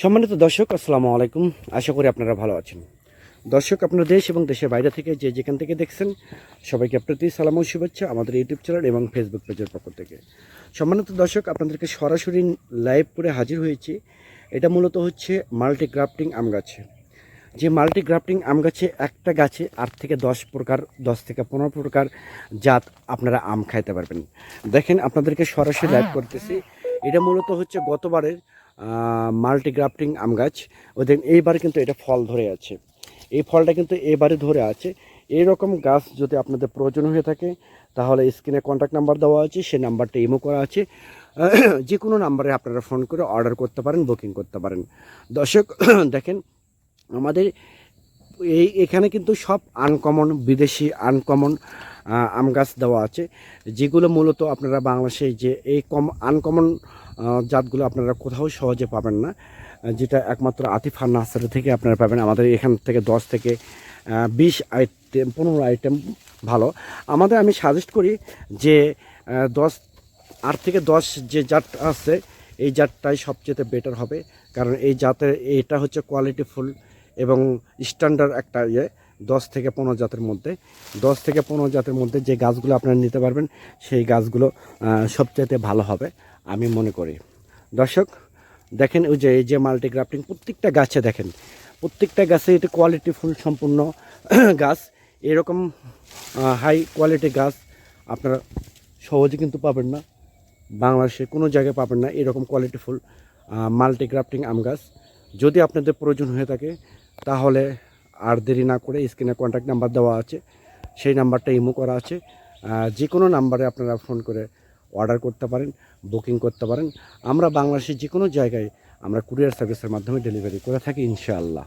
সম্মানিত দর্শক, আসসালামু আলাইকুম। আশা করি আপনারা ভালো আছেন। দর্শক, আপনার দেশ এবং দেশের বাইরে থেকে যে যেখান থেকে দেখছেন, সবাইকে প্রতি, সালাম ও শুভেচ্ছা আমাদের ইউটিউব চ্যানেল এবং ফেসবুক পেজের পক্ষ থেকে। সম্মানিত দর্শক, আপনাদেরকে সরাসরি লাইভ করে হাজির হয়েছি। এটা মূলত হচ্ছে মাল্টি গ্রাফটিং আম গাছে। যে মাল্টি গ্রাফটিং আম গাছে একটা গাছে আট থেকে দশ প্রকার, দশ থেকে পনেরো প্রকার জাত আপনারা আম খাইতে পারবেন। দেখেন, আপনাদেরকে সরাসরি লাইভ করতেছি। এটা মূলত হচ্ছে গতবারের মাল্টি গ্রাফটিং আম গাছ। ওদের এইবার কিন্তু এটা ফল ধরে আছে। এই ফলটা কিন্তু এবারে ধরে আছে। এইরকম গাছ যদি আপনাদের প্রয়োজন হয়ে থাকে, তাহলে স্ক্রিনে কন্ট্যাক্ট নাম্বার দেওয়া আছে সেই নাম্বারটা ইমো করা আছে। যে কোনো নাম্বারে আপনারা ফোন করে অর্ডার করতে পারেন বুকিং করতে পারেন। দর্শক, দেখেন, আমাদের এই, এখানে কিন্তু সব আনকমন বিদেশি আনকমন আম গাছ দেওয়া আছে। যেগুলো মূলত আপনারা বাংলাদেশে যে এই কম আনকমন জাতগুলো আপনারা কোথাও সহজে পাবেন না যেটা একমাত্র আতিফা নার্সারি থেকে আপনারা পাবেন। আমাদের এখান থেকে দশ থেকে বিশ আইটেম পনেরো আইটেম ভালো। আমাদের আমি সাজেস্ট করি যে দশ, আট থেকে দশ যে জাত আছে, এই জাতটাই সবচেয়ে বেটার হবে। কারণ এই জাতের এটা হচ্ছে কোয়ালিটি ফুল এবং স্ট্যান্ডার্ড একটা ইয়ে। দশ থেকে পনেরো জাতের মধ্যে। দশ থেকে পনেরো জাতের মধ্যে যে গাছগুলো আপনারা নিতে পারবেন, সেই গাছগুলো সবচাইতে ভালো হবে আমি মনে করি। দর্শক, দেখেন ওই যে, এই যে মাল্টি গ্রাফটিং প্রত্যেকটা গাছে দেখেন, প্রত্যেকটা গাছে এটা কোয়ালিটি ফুল সম্পূর্ণ গাছ। এরকম হাই কোয়ালিটি গাছ আপনারা সহজে কিন্তু পাবেন না। বাংলাদেশে কোনো জায়গায় পাবেন না এরকম কোয়ালিটি ফুল মাল্টি গ্রাফটিং আম গাছ। যদি আপনাদের প্রয়োজন হয়ে থাকে, তাহলে আর দেরি না করে স্ক্রিনে কন্ট্যাক্ট নাম্বার দেওয়া আছে। সেই নাম্বারটা ইমো করা আছে। যে কোনো নাম্বারে আপনারা ফোন করে অর্ডার করতে পারেন বুকিং করতে পারেন। আমরা বাংলাদেশের যে কোনো জায়গায় আমরা কুরিয়ার সার্ভিসের মাধ্যমে ডেলিভারি করে থাকি ইনশাআল্লাহ।